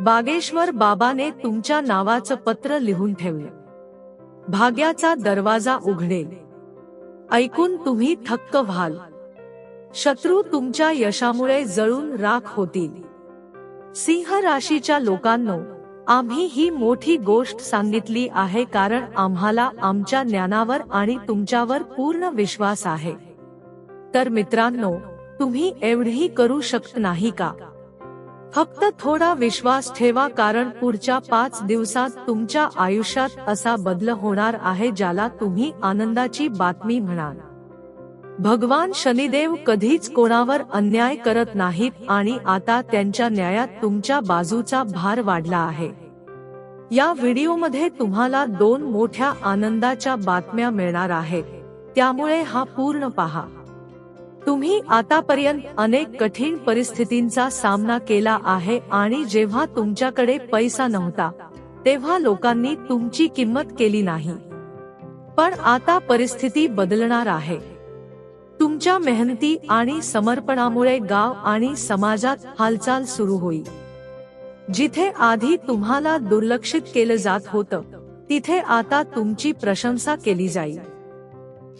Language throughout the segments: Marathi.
बागेश्वर बाबाने तुमच्या नावाचं पत्र लिहून ठेवलं. भाग्याचा दरवाजा उघडेल. ऐकून तुम्ही थक्क व्हाल. शत्रू तुमच्या यशामुळे जळून राख होतील. सिंह राशीच्या लोकांनो आम्ही ही मोठी गोष्ट सांगितली आहे कारण आम्हाला आमच्या ज्ञानावर आणि तुमच्यावर पूर्ण विश्वास आहे. तर मित्रांनो तुम्ही एवढी करू शकत नाही का? फक्त थोडा विश्वास ठेवा कारण पुढच्या पाच दिवसात तुमच्या आयुष्यात असा बदल होणार आहे ज्याला तुम्ही आनंदाची बातमी म्हणाल. भगवान शनिदेव कधीच कोणावर अन्याय करत नाहीत आणि आता त्यांच्या न्यायात तुमच्या बाजूचा भार वाढला आहे. या व्हिडिओमध्ये तुम्हाला दोन मोठ्या आनंदाच्या बातम्या मिळणार आहेत. त्यामुळे हा पूर्ण पहा. तुम्ही आतापर्यंत अनेक कठीण परिस्थितींचा सामना केला आहे आणि जेव्हा तुमच्याकडे पैसा नव्हता तेव्हा लोकांनी तुमची किंमत केली नाही. पण आता परिस्थिती बदलणार आहे. तुमच्या मेहनती आणि समर्पणामुळे गाव आणि समाजात हालचाल सुरू होईल. जिथे आधी तुम्हाला दुर्लक्षित केलं जात होतं तिथे आता तुमची प्रशंसा केली जाईल.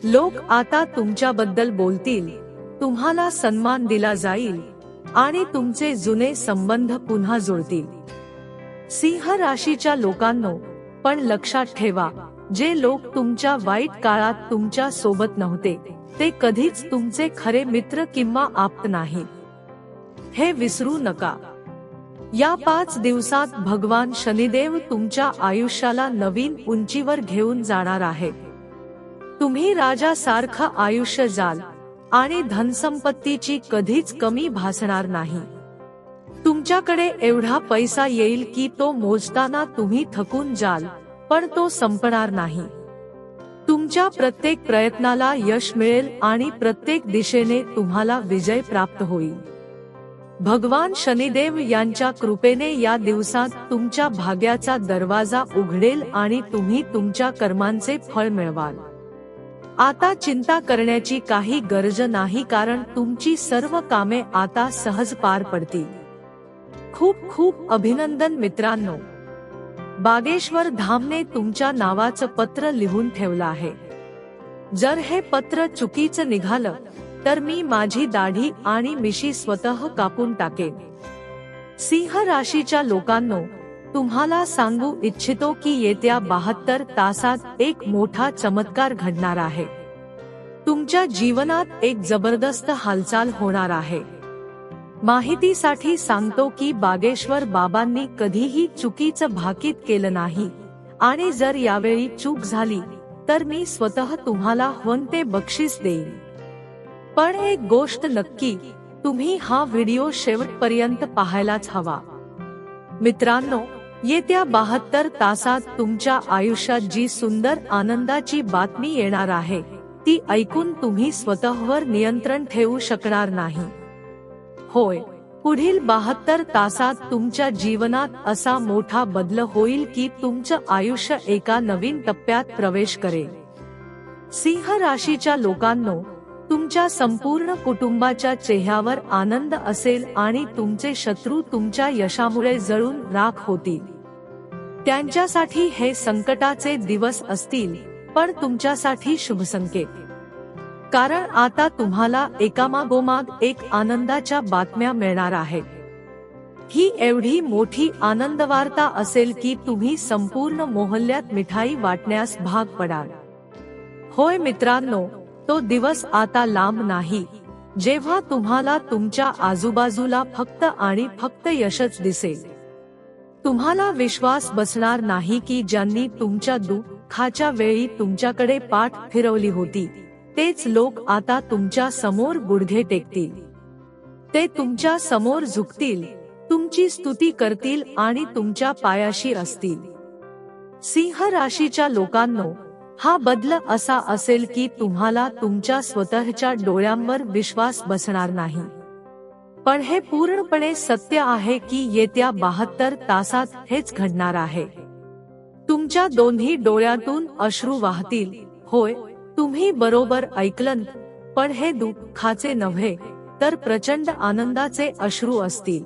लोक आता तुमच्याबद्दल बोलतील. तुम्हाला सन्मान दिला जाईल आणि तुमचे जुने संबंध पुन्हा जुळतील. सिंह राशीच्या लोकांनो पण लक्षात ठेवा जे लोक तुमच्या वाईट काळात तुमच्यासोबत नव्हते ते कधीच तुमचे खरे मित्र किंवा आप्त नाही. हे विसरू नका. या पाच दिवसात भगवान शनिदेव तुमच्या आयुष्याला नवीन उंचीवर घेऊन जाणार आहे तुम्ही राजासारखं आयुष्य जाल. आणि धनसंपत्तीची कधीच कमी भासणार नाही. तुमच्याकडे एवढा पैसा येईल की तो मोजताना तुम्ही थकून जाल पण तो संपणार नाही. तुमच्या प्रत्येक प्रयत्नाला यश मिळेल आणि प्रत्येक दिशेने तुम्हाला विजय प्राप्त होईल. भगवान शनिदेव यांच्या कृपेने या दिवसात तुमच्या भाग्याचा दरवाजा उघडेल आणि तुम्ही तुमच्या कर्मांचे फळ मिळवाल. आता चिंता करण्याची काही गरज नाही कारण तुमची सर्व कामे आता सहज पार पडतील. खूप खूप अभिनंदन मित्रांनो. बागेश्वर धामने तुमच्या नावाचं पत्र लिहून ठेवलं आहे. जर हे पत्र चुकीचं निघालं तर मी माझी दाढी आणि मिशी स्वतः कापून टाकेन. सिंह राशीच्या लोकांनो तुम्हाला सांगू इच्छितो की येत्या बहात्तर तासात एक मोठा चमत्कार घडणार आहे. तुमच्या जीवनात एक जबरदस्त हालचाल होणार आहे. माहितीसाठी सांगतो की बागेश्वर बाबांनी कधीही चुकीचं भाकीत केलं नाही. आणि जर यावेळी चूक झाली तर मी स्वतः तुम्हाला ते बक्षीस देईन. पण एक गोष्ट नक्की तुम्ही हा व्हिडिओ शेवटपर्यंत पाहायलाच हवा. मित्रांनो येत्या बहात्तर तासात तुमच्या आयुष्यात जी सुंदर आनंदाची बातमी येणार आहे ती ऐकून तुम्ही स्वतःवर नियंत्रण ठेवू शकणार नाही. होय पुढील बहात्तर तासात तुमच्या जीवनात असा मोठा बदल होईल की तुमचं आयुष्य एका नवीन टप्प्यात प्रवेश करेल. सिंह राशीच्या लोकांनो तुमच्या संपूर्ण कुटुंबाच्या चेहऱ्यावर आनंद असेल आणि तुमचे शत्रू तुमच्या यशामुळे जळून राख होतील. त्यांच्यासाठी हे संकटाचे दिवस असतील पण तुमच्यासाठी शुभसंकेत. कारण आता तुम्हाला एकामागोमाग एक आनंदाच्या बातम्या मिळणार आहेत. ही एवढी मोठी आनंद वार्ता असेल की तुम्ही संपूर्ण मोहल्ल्यात मिठाई वाटण्यास भाग पडाल. होय मित्रांनो तो दिवस आता लांब नाही. जेव्हा तुम्हाला तुमच्या आजूबाजूला फक्त आणि फक्त यशच दिसेल. तुम्हाला विश्वास बसणार नाही की ज्यांनी तुमच्या दुःखाच्या वेळी तुमच्याकडे पाठ फिरवली होती तेच लोक आता तुमच्यासमोर गुडघे टेकतील. ते तुमच्यासमोर झुकतील तुमची स्तुती करतील आणि तुमच्या पायाशी असतील. सिंह राशीच्या लोकांनो हा बदल असा असेल की तुम्हाला तुमच्या स्वतःच्या डोळ्यांवर विश्वास बसणार नाही. पण हे पूर्णपणे सत्य आहे की येत्या बहात्तर तासात हेच घडणार आहे. तुमच्या दोन्ही डोळ्यातून अश्रू वाहतील होय तुम्ही बरोबर ऐकलं पण हे दुःखाचे नव्हे तर प्रचंड आनंदाचे अश्रू असतील.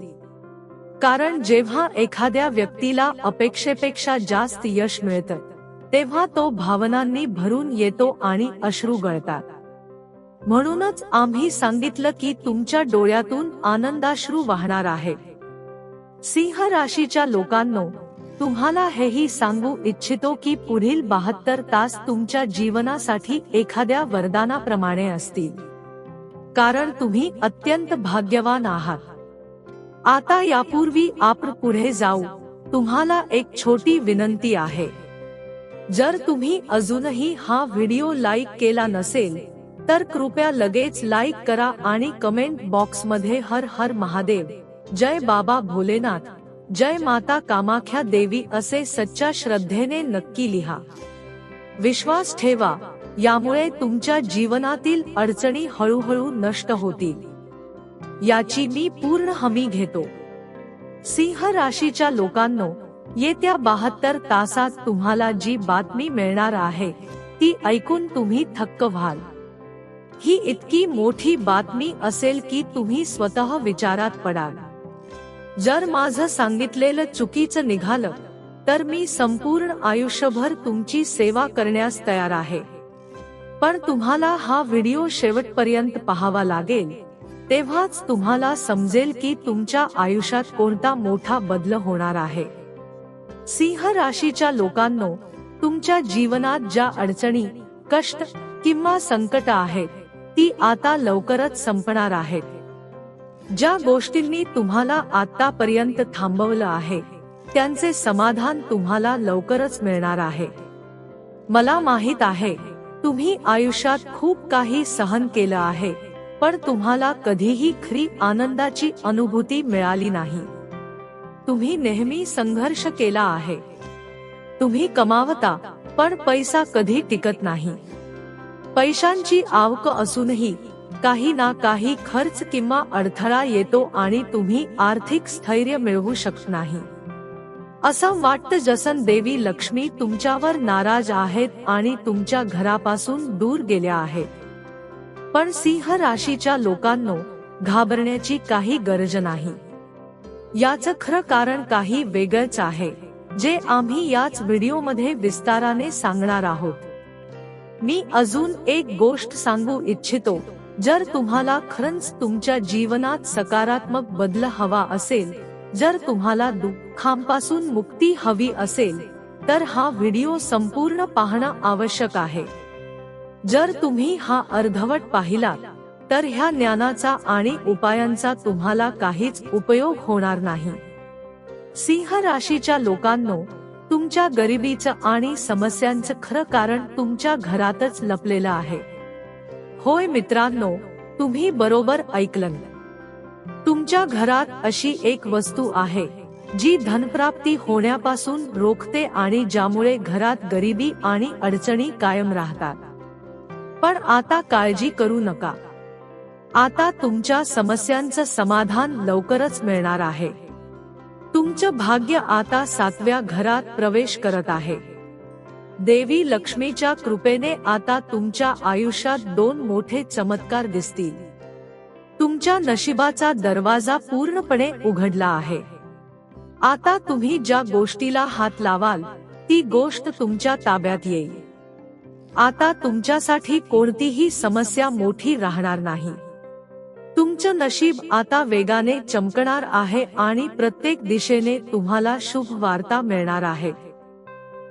कारण जेव्हा एखाद्या व्यक्तीला अपेक्षेपेक्षा जास्त यश मिळतं तेव्हा तो भावनांनी भरून येतो आणि अश्रू गळतात. म्हणूनच आम्ही सांगितलं की तुमच्या डोळ्यातून आनंदाश्रू वाहणार आहे. सिंह राशीच्या लोकांनो तुम्हाला हेही सांगू इच्छितो की पुढील बहात्तर तास तुमच्या जीवनासाठी एखाद्या वरदानाप्रमाणे असतील. कारण तुम्ही अत्यंत भाग्यवान आहात. आता यापूर्वी आपण पुढे जाऊ. तुम्हाला एक छोटी विनंती आहे. जर तुम्ही अजूनही हा व्हिडिओ लाईक केला नसेल तर कृपया लगेच लाईक करा आणि कमेंट बॉक्समध्ये हर हर महादेव जय बाबा भोलेनाथ जय माता कामाख्या देवी असे सच्च्या श्रद्धेने नक्की लिहा. विश्वास ठेवा यामुळे तुमच्या जीवनातील अडचणी हळूहळू नष्ट होतील. याची मी पूर्ण हमी घेतो. सिंह राशीच्या लोकांनो येत्या बहात्तर तासात तुम्हाला जी बातमी मिळणार आहे ती ऐकून तुम्ही थक्क व्हाल. ही इतकी मोठी बातमी असेल की तुम्ही स्वतः विचारात पडाल. जर माझं सांगितलेलं चुकीचं निघालं तर मी संपूर्ण आयुष्यभर तुमची सेवा करण्यास तयार आहे. पण तुम्हाला हा व्हिडिओ शेवटपर्यंत पाहावा लागेल तेव्हाच तुम्हाला समजेल की तुमच्या आयुष्यात कोणता मोठा बदल होणार आहे. सिंह राशीच्या लोकांनो तुमच्या जीवनात ज्या अडचणी कष्ट किंवा संकट आहेत ती आता लवकरच संपणार आहेत. ज्या गोष्टींनी तुम्हाला आतापर्यंत थांबवलं आहे त्यांचे समाधान तुम्हाला लवकरच मिळणार आहे. मला माहीत आहे तुम्ही आयुष्यात खूप काही सहन केलं आहे पण तुम्हाला कधीही खरी आनंदाची अनुभूती मिळाली नाही. तुम्ही नेहमी संघर्ष केला आहे. तुम्ही कमावता पण पैसा कधी टिकत नाही. पैशांची आवक असूनही काही ना काही खर्च किंवा अडथळा येतो आणि तुम्ही आर्थिक स्थैर्य मिळवू शकत नाही. असं वाटतं जसन देवी लक्ष्मी तुमच्यावर नाराज आहेत आणि तुमच्या घरापासून दूर गेल्या आहेत. पण सिंह राशीच्या लोकांनो घाबरण्याची काही गरज नाही. याचं खरं कारण काही वेगळंच आहे जे आम्ही याच व्हिडिओमध्ये विस्ताराने सांगणार आहोत. मी अजून एक गोष्ट सांगू इच्छितो जर तुम्हाला खरंच तुमच्या जीवनात सकारात्मक बदल हवा असेल जर तुम्हाला दुःखांपासून मुक्ती हवी असेल तर हा व्हिडिओ संपूर्ण पाहणं आवश्यक आहे. जर तुम्ही हा अर्धवट पाहिलात तर ह्या ज्ञानाचा आणि उपायांचा तुम्हाला काहीच उपयोग होणार नाही. सिंह राशीच्या लोकांनो तुमच्या गरिबीचं आणि समस्यांचं खरं कारण तुमच्या घरातच लपलेलं आहे. होय मित्रांनो तुम्ही बरोबर ऐकलं. तुमच्या घरात अशी एक वस्तू आहे जी धनप्राप्ती होण्यापासून रोखते आणि ज्यामुळे घरात गरिबी आणि अडचणी कायम राहतात. पण आता काळजी करू नका. आता तुमच्या समस्यांचं समाधान लवकरच मिळणार आहे. तुमचं भाग्य आता सातव्या घरात प्रवेश करत आहे. देवी लक्ष्मीच्या कृपेने आता तुमच्या आयुष्यात दोन मोठे चमत्कार दिसतील. तुमच्या नशिबाचा दरवाजा पूर्णपणे उघडला आहे. आता तुम्ही ज्या गोष्टीला हात लावाल ती गोष्ट तुमच्या ताब्यात येईल. आता तुमच्यासाठी कोणतीही समस्या मोठी राहणार नाही. तुमचं नशीब आता वेगाने चमकणार आहे आणि प्रत्येक दिशेने तुम्हाला शुभ वार्ता मिळणार आहे.